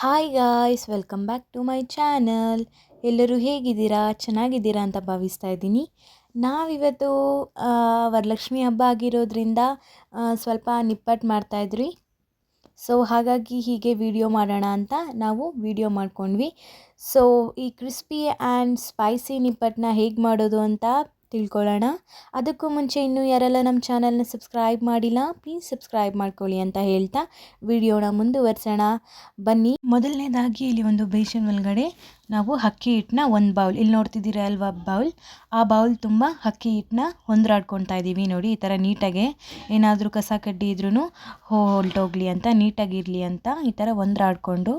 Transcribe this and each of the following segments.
Hi guys welcome back to my channel ಎಲ್ಲರೂ ಹೇಗಿದ್ದೀರಾ? ಚೆನ್ನಾಗಿದ್ದೀರಾ ಅಂತ ಭಾವಿಸ್ತಾ ಇದ್ದೀನಿ. ನಾವಿವತ್ತು ವರಲಕ್ಷ್ಮಿ ಹಬ್ಬ ಆಗಿರೋದ್ರಿಂದ ಸ್ವಲ್ಪ ನಿಪ್ಪಟ್ಟು ಮಾಡ್ತಾಯಿದ್ವಿ ಸೊ ಹಾಗಾಗಿ ಹೀಗೆ ವಿಡಿಯೋ ಮಾಡೋಣ ಅಂತ ನಾವು ವಿಡಿಯೋ ಮಾಡ್ಕೊಂಡ್ವಿ. ಸೊ ಈ ಕ್ರಿಸ್ಪಿ ಆ್ಯಂಡ್ ಸ್ಪೈಸಿ ನಿಪ್ಪಟ್ಟನ್ನ ಹೇಗೆ ಮಾಡೋದು ಅಂತ ತಿಳ್ಕೊಳ್ಳೋಣ. ಅದಕ್ಕೂ ಮುಂಚೆ ಇನ್ನೂ ಯಾರೆಲ್ಲ ನಮ್ಮ ಚಾನಲ್ನ ಸಬ್ಸ್ಕ್ರೈಬ್ ಮಾಡಿಲ್ಲ ಪ್ಲೀಸ್ ಸಬ್ಸ್ಕ್ರೈಬ್ ಮಾಡ್ಕೊಳ್ಳಿ ಅಂತ ಹೇಳ್ತಾ ವಿಡಿಯೋನ ಮುಂದುವರ್ಸೋಣ. ಬನ್ನಿ. ಮೊದಲನೇದಾಗಿ ಇಲ್ಲಿ ಒಂದು ಬೇಷನ್ ಒಳಗಡೆ ನಾವು ಅಕ್ಕಿ ಹಿಟ್ಟನ್ನ ಒಂದು ಬೌಲ್. ಇಲ್ಲಿ ನೋಡ್ತಿದ್ದೀರಾ ಅಲ್ವಾ ಬೌಲ್? ಆ ಬೌಲ್ ತುಂಬ ಅಕ್ಕಿ ಹಿಟ್ಟನ್ನ ಹೊಂದ್ರಾಡ್ಕೊತಾ ಇದ್ದೀವಿ ನೋಡಿ, ಈ ಥರ ನೀಟಾಗೆ. ಏನಾದರೂ ಕಸ ಕಡ್ಡಿ ಇದ್ರೂ ಹೊಲ್ಟೋಗ್ಲಿ ಅಂತ, ನೀಟಾಗಿರಲಿ ಅಂತ ಈ ಥರ ಹೊಂದ್ರಾಡ್ಕೊಂಡು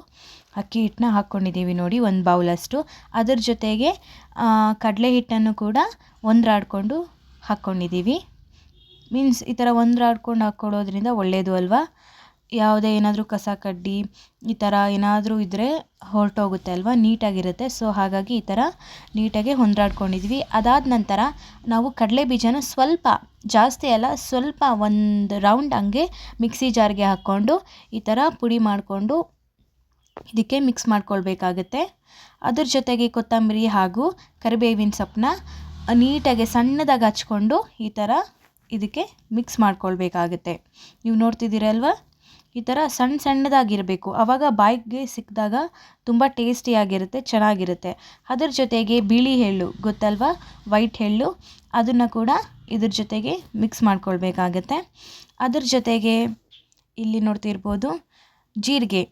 ಅಕ್ಕಿ ಹಿಟ್ಟನ್ನ ಹಾಕ್ಕೊಂಡಿದ್ದೀವಿ ನೋಡಿ ಒಂದು ಬೌಲಷ್ಟು ಅದ್ರ ಜೊತೆಗೆ ಕಡಲೆ ಹಿಟ್ಟನ್ನು ಕೂಡ ಹೊಂದ್ರಾಡ್ಕೊಂಡು ಹಾಕ್ಕೊಂಡಿದ್ದೀವಿ ಮೀನ್ಸ್ ಈ ಥರ ಹೊಂದ್ರಾಡ್ಕೊಂಡು ಹಾಕ್ಕೊಳ್ಳೋದ್ರಿಂದ ಒಳ್ಳೆಯದು ಅಲ್ವಾ? ಯಾವುದೇ ಏನಾದರೂ ಕಸ, ಕಡ್ಡಿ ಈ ಥರ ಏನಾದರೂ ಇದ್ದರೆ ಹೊರಟೋಗುತ್ತೆ ಅಲ್ವಾ? ನೀಟಾಗಿರುತ್ತೆ. ಸೊ ಹಾಗಾಗಿ ಈ ಥರ ನೀಟಾಗಿ ಹೊಂದಾಡ್ಕೊಂಡಿದ್ವಿ. ಅದಾದ ನಂತರ ನಾವು ಕಡಲೆ ಬೀಜನ ಸ್ವಲ್ಪ ಜಾಸ್ತಿ ಅಲ್ಲ, ಸ್ವಲ್ಪ ಒಂದು ರೌಂಡ್ ಹಂಗೆ ಮಿಕ್ಸಿ ಜಾರ್ಗೆ ಹಾಕ್ಕೊಂಡು ಈ ಥರ ಪುಡಿ ಮಾಡಿಕೊಂಡು ಇದಕ್ಕೆ ಮಿಕ್ಸ್ ಮಾಡ್ಕೊಳ್ಬೇಕಾಗತ್ತೆ. ಅದ್ರ ಜೊತೆಗೆ ಕೊತ್ತಂಬರಿ ಹಾಗೂ ಕರಿಬೇವಿನ ಸೊಪ್ಪನ್ನ ನೀಟಾಗಿ ಸಣ್ಣದಾಗಿ ಹಚ್ಕೊಂಡು ಈ ಥರ ಇದಕ್ಕೆ ಮಿಕ್ಸ್ ಮಾಡ್ಕೊಳ್ಬೇಕಾಗತ್ತೆ. ನೀವು ನೋಡ್ತಿದ್ದೀರಲ್ವ? ಈ ಥರ ಸಣ್ಣ ಸಣ್ಣದಾಗಿರಬೇಕು. ಆವಾಗ ಬಾಯಿಗೆ ಸಿಕ್ಕಿದಾಗ ತುಂಬ ಟೇಸ್ಟಿಯಾಗಿರುತ್ತೆ, ಚೆನ್ನಾಗಿರುತ್ತೆ. ಅದ್ರ ಜೊತೆಗೆ ಬಿಳಿ ಎಳ್ಳು ಗೊತ್ತಲ್ವಾ? ವೈಟ್ ಎಳ್ಳು. ಅದನ್ನು ಕೂಡ ಇದ್ರ ಜೊತೆಗೆ ಮಿಕ್ಸ್ ಮಾಡ್ಕೊಳ್ಬೇಕಾಗತ್ತೆ. ಅದ್ರ ಜೊತೆಗೆ ಇಲ್ಲಿ ನೋಡ್ತಿರ್ಬೋದು ಜೀರಿಗೆ.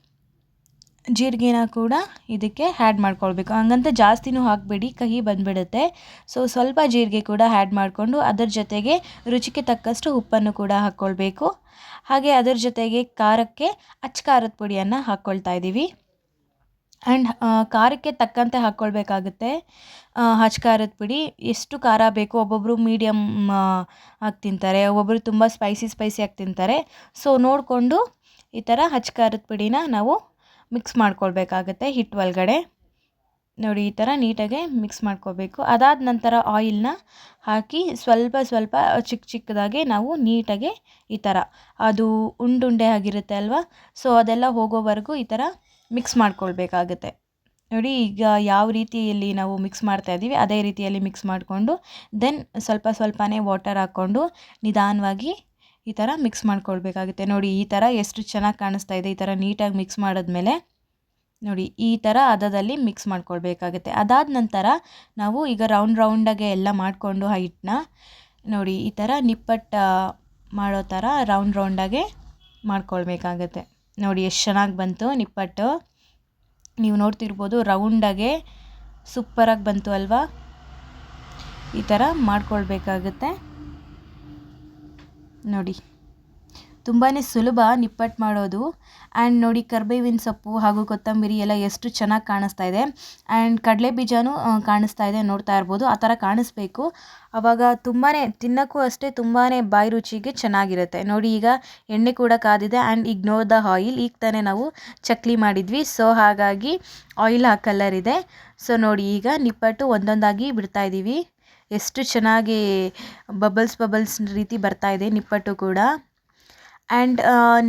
ಜೀರಿಗೆನ ಕೂಡ ಇದಕ್ಕೆ ಹ್ಯಾಡ್ ಮಾಡ್ಕೊಳ್ಬೇಕು. ಹಂಗಂತ ಜಾಸ್ತಿನೂ ಹಾಕಬೇಡಿ, ಕಹಿ ಬಂದುಬಿಡುತ್ತೆ. ಸೊ ಸ್ವಲ್ಪ ಜೀರಿಗೆ ಕೂಡ ಆ್ಯಡ್ ಮಾಡಿಕೊಂಡು ಅದರ ಜೊತೆಗೆ ರುಚಿಗೆ ತಕ್ಕಷ್ಟು ಉಪ್ಪನ್ನು ಕೂಡ ಹಾಕ್ಕೊಳ್ಬೇಕು. ಹಾಗೆ ಅದರ ಜೊತೆಗೆ ಖಾರಕ್ಕೆ ಅಚ್ಚ ಖಾರದ ಪುಡಿಯನ್ನು ಹಾಕ್ಕೊಳ್ತಾ ಇದ್ದೀವಿ ಆ್ಯಂಡ್ ಖಾರಕ್ಕೆ ತಕ್ಕಂತೆ ಹಾಕ್ಕೊಳ್ಬೇಕಾಗುತ್ತೆ. ಹಚ್ ಖಾರದ ಪುಡಿ. ಎಷ್ಟು ಖಾರ ಬೇಕು ಒಬ್ಬೊಬ್ಬರು ಮೀಡಿಯಮ್ ಆಗಿ ತಿಂತಾರೆ. ಒಬ್ಬೊಬ್ಬರು ತುಂಬ ಸ್ಪೈಸಿ ಸ್ಪೈಸಿ ಆಗಿ ತಿಂತಾರೆ. ಸೊ ನೋಡಿಕೊಂಡು ಈ ಥರ ಹಚ್ ಖಾರದ ಪುಡಿನ ನಾವು ಮಿಕ್ಸ್ ಮಾಡ್ಕೊಳ್ಬೇಕಾಗತ್ತೆ ಹಿಟ್ಟು ಒಳಗಡೆ. ನೋಡಿ, ಈ ಥರ ನೀಟಾಗೆ ಮಿಕ್ಸ್ ಮಾಡ್ಕೋಬೇಕು. ಅದಾದ ನಂತರ ಆಯಿಲ್ನ ಹಾಕಿ ಸ್ವಲ್ಪ ಸ್ವಲ್ಪ ಚಿಕ್ಕ ಚಿಕ್ಕದಾಗಿ ನಾವು ನೀಟಾಗೆ ಈ ಥರ ಅದು ಉಂಡುಂಡೆ ಆಗಿರುತ್ತೆ ಅಲ್ವಾ? ಸೊ, ಅದೆಲ್ಲ ಹೋಗೋವರೆಗೂ ಈ ಥರ ಮಿಕ್ಸ್ ಮಾಡ್ಕೊಳ್ಬೇಕಾಗತ್ತೆ. ನೋಡಿ, ಈಗ ಯಾವ ರೀತಿಯಲ್ಲಿ ನಾವು ಮಿಕ್ಸ್ ಮಾಡ್ತಾ ಇದ್ದೀವಿ, ಅದೇ ರೀತಿಯಲ್ಲಿ ಮಿಕ್ಸ್ ಮಾಡಿಕೊಂಡು, ದೆನ್ ಸ್ವಲ್ಪ ಸ್ವಲ್ಪನೇ ವಾಟರ್ ಹಾಕ್ಕೊಂಡು ನಿಧಾನವಾಗಿ ಈ ಥರ ಮಿಕ್ಸ್ ಮಾಡ್ಕೊಳ್ಬೇಕಾಗುತ್ತೆ. ನೋಡಿ, ಈ ಥರ ಎಷ್ಟು ಚೆನ್ನಾಗಿ ಕಾಣಿಸ್ತಾ ಇದೆ, ಈ ಥರ ನೀಟಾಗಿ ಮಿಕ್ಸ್ ಮಾಡಿದ್ಮೇಲೆ ನೋಡಿ, ಈ ಥರ ಹದದಲ್ಲಿ ಮಿಕ್ಸ್ ಮಾಡ್ಕೊಳ್ಬೇಕಾಗುತ್ತೆ. ಅದಾದ ನಂತರ ನಾವು ಈಗ ರೌಂಡ್ ರೌಂಡಾಗೆ ಎಲ್ಲ ಮಾಡಿಕೊಂಡು ಆ ಹಿಟ್ಟನ್ನ ನೋಡಿ, ಈ ಥರ ನಿಪ್ಪಟ್ಟು ಮಾಡೋ ಥರ ರೌಂಡ್ ರೌಂಡಾಗೆ ಮಾಡ್ಕೊಳ್ಬೇಕಾಗತ್ತೆ. ನೋಡಿ, ಎಷ್ಟು ಚೆನ್ನಾಗಿ ಬಂತು ನಿಪ್ಪಟ್ಟು. ನೀವು ನೋಡ್ತಿರ್ಬೋದು ರೌಂಡಾಗೆ ಸೂಪರಾಗಿ ಬಂತು ಅಲ್ವಾ? ಈ ಥರ ಮಾಡ್ಕೊಳ್ಬೇಕಾಗುತ್ತೆ. ನೋಡಿ. ತುಂಬಾ ಸುಲಭ ನಿಪ್ಪಟ್ಟು ಮಾಡೋದು. ಆ್ಯಂಡ್ ನೋಡಿ, ಕರ್ಬೇವಿನ ಸೊಪ್ಪು ಹಾಗೂ ಕೊತ್ತಂಬರಿ ಎಲ್ಲ ಎಷ್ಟು ಚೆನ್ನಾಗಿ ಕಾಣಿಸ್ತಾ ಇದೆ. ಆ್ಯಂಡ್ ಕಡಲೆ ಬೀಜನೂ ಕಾಣಿಸ್ತಾ ಇದೆ, ನೋಡ್ತಾ ಇರ್ಬೋದು. ಆ ಥರ ಕಾಣಿಸ್ಬೇಕು. ಆವಾಗ ತುಂಬಾ ತಿನ್ನೋಕ್ಕೂ ಅಷ್ಟೇ ತುಂಬಾ ಬಾಯಿ ರುಚಿಗೆ ಚೆನ್ನಾಗಿರುತ್ತೆ. ನೋಡಿ, ಈಗ ಎಣ್ಣೆ ಕೂಡ ಕಾದಿದೆ. ಆ್ಯಂಡ್ ಇಗ್ನೋರ್ ದ ಆಯಿಲ್ ಈಗ ತಾನೇ ನಾವು ಚಕ್ಲಿ ಮಾಡಿದ್ವಿ. ಸೊ ಹಾಗಾಗಿ ಆಯಿಲ್ ಆ ಕಲರ್ ಇದೆ ಸೊ ನೋಡಿ, ಈಗ ನಿಪ್ಪಟ್ಟು ಒಂದೊಂದಾಗಿ ಬಿಡ್ತಾ ಇದ್ದೀವಿ ಎಷ್ಟು ಚೆನ್ನಾಗಿ ಬಬಲ್ಸ್ ಬಬಲ್ಸ್ ರೀತಿ ಬರ್ತಾ ಇದೆ, ನಿಪ್ಪಟ್ಟು ಕೂಡ. ಆ್ಯಂಡ್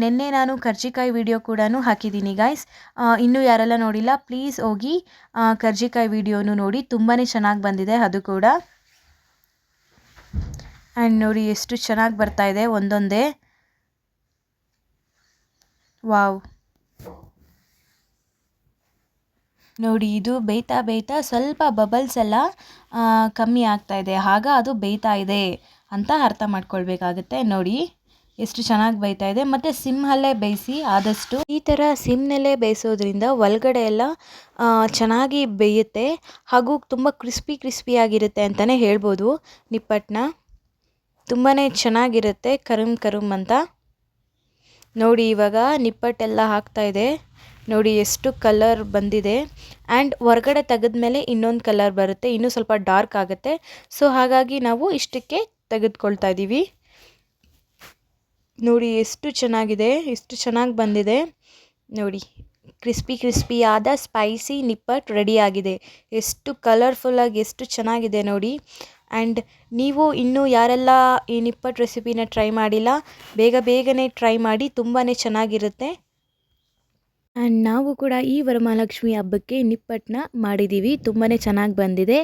ನಿನ್ನೆ ನಾನು ಕರ್ಜಿಕಾಯಿ ವಿಡಿಯೋ ಕೂಡ ಹಾಕಿದ್ದೀನಿ ಗಾಯ್ಸ್ ಇನ್ನೂ ಯಾರೆಲ್ಲ ನೋಡಿಲ್ಲ ಪ್ಲೀಸ್ ಹೋಗಿ ಕರ್ಜಿಕಾಯಿ ವಿಡಿಯೋನು ನೋಡಿ ತುಂಬಾ ಚೆನ್ನಾಗಿ ಬಂದಿದೆ ಅದು ಕೂಡ. ಆ್ಯಂಡ್ ನೋಡಿ, ಎಷ್ಟು ಚೆನ್ನಾಗಿ ಬರ್ತಾ ಇದೆ ಒಂದೊಂದೇ. ವಾವ್ ನೋಡಿ, ಇದು ಬೇಯ್ತಾ ಬೇಯ್ತಾ ಸ್ವಲ್ಪ ಬಬಲ್ಸ್ ಎಲ್ಲ ಕಮ್ಮಿ ಆಗ್ತಾ ಇದೆ. ಆಗ ಅದು ಬೇಯ್ತಾ ಇದೆ ಅಂತ ಅರ್ಥ ಮಾಡ್ಕೊಳ್ಬೇಕಾಗುತ್ತೆ. ನೋಡಿ, ಎಷ್ಟು ಚೆನ್ನಾಗಿ ಬೇಯ್ತಾ ಇದೆ. ಮತ್ತು ಸಿಮ್ಮಲ್ಲೇ ಬೇಯಿಸಿ ಆದಷ್ಟು ಈ ಥರ ಸಿಮ್ನಲ್ಲೇ ಬೇಯಿಸೋದ್ರಿಂದ ಒಳಗಡೆ ಎಲ್ಲ ಚೆನ್ನಾಗಿ ಬೇಯುತ್ತೆ ಹಾಗೂ ತುಂಬ ಕ್ರಿಸ್ಪಿ ಕ್ರಿಸ್ಪಿಯಾಗಿರುತ್ತೆ ಅಂತಲೇ ಹೇಳ್ಬೋದು. ನಿಪ್ಪಟ್ಟನ್ನ ತುಂಬಾ ಚೆನ್ನಾಗಿರುತ್ತೆ, ಕರುಮ್ ಕರುಮ್ ಅಂತ. ನೋಡಿ, ಇವಾಗ ನಿಪ್ಪಟ್ಟೆಲ್ಲ ಹಾಕ್ತಾಯಿದೆ ನೋಡಿ ಎಷ್ಟು ಕಲರ್ ಬಂದಿದೆ. ಆ್ಯಂಡ್ ಹೊರಗಡೆ ತೆಗೆದ್ಮೇಲೆ ಇನ್ನೊಂದು ಕಲರ್ ಬರುತ್ತೆ. ಇನ್ನೂ ಸ್ವಲ್ಪ ಡಾರ್ಕ್ ಆಗುತ್ತೆ. ಸೊ ಹಾಗಾಗಿ ನಾವು ಇಷ್ಟಕ್ಕೆ ತೆಗೆದುಕೊಳ್ತಾ ಇದ್ದೀವಿ ನೋಡಿ ಎಷ್ಟು ಚೆನ್ನಾಗಿದೆ. ಎಷ್ಟು ಚೆನ್ನಾಗಿ ಬಂದಿದೆ. ನೋಡಿ ಕ್ರಿಸ್ಪಿ ಕ್ರಿಸ್ಪಿಯಾದ ಸ್ಪೈಸಿ ನಿಪ್ಪಟ್ಟು ರೆಡಿಯಾಗಿದೆ ಎಷ್ಟು ಕಲರ್ಫುಲ್ಲಾಗಿ ಎಷ್ಟು ಚೆನ್ನಾಗಿದೆ ನೋಡಿ. ಆ್ಯಂಡ್ ನೀವು ಇನ್ನೂ ಯಾರೆಲ್ಲ ಈ ನಿಪ್ಪಟ್ಟು ರೆಸಿಪಿನ ಟ್ರೈ ಮಾಡಿಲ್ಲ, ಬೇಗ ಬೇಗನೆ ಟ್ರೈ ಮಾಡಿ ತುಂಬಾ ಚೆನ್ನಾಗಿರುತ್ತೆ. ಆ್ಯಂಡ್ ನಾವು ಕೂಡ ಈ ವರಮಹಾಲಕ್ಷ್ಮಿ ಹಬ್ಬಕ್ಕೆ ನಿಪ್ಪಟ್ಟನ್ನ ಮಾಡಿದ್ದೀವಿ. ತುಂಬಾ ಚೆನ್ನಾಗಿ ಬಂದಿದೆ.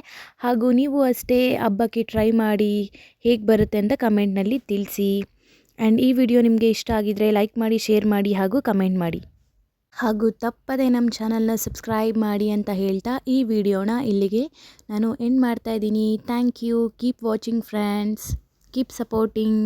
ಹಾಗೂ ನೀವು ಅಷ್ಟೇ ಹಬ್ಬಕ್ಕೆ ಟ್ರೈ ಮಾಡಿ ಹೇಗೆ ಬರುತ್ತೆ ಅಂತ ಕಮೆಂಟ್ನಲ್ಲಿ ತಿಳಿಸಿ. ಆ್ಯಂಡ್ ಈ ವಿಡಿಯೋ ನಿಮಗೆ ಇಷ್ಟ ಆಗಿದರೆ ಲೈಕ್ ಮಾಡಿ, ಶೇರ್ ಮಾಡಿ ಹಾಗೂ ಕಮೆಂಟ್ ಮಾಡಿ. ಹಾಗೂ ತಪ್ಪದೆ ನಮ್ಮ ಚಾನಲ್ನ ಸಬ್ಸ್ಕ್ರೈಬ್ ಮಾಡಿ ಅಂತ ಹೇಳ್ತಾ ಈ ವಿಡಿಯೋನ ಇಲ್ಲಿಗೆ ನಾನು ಎಂಡ್ ಮಾಡ್ತಾ ಇದ್ದೀನಿ. Thank you keep watching friends keep supporting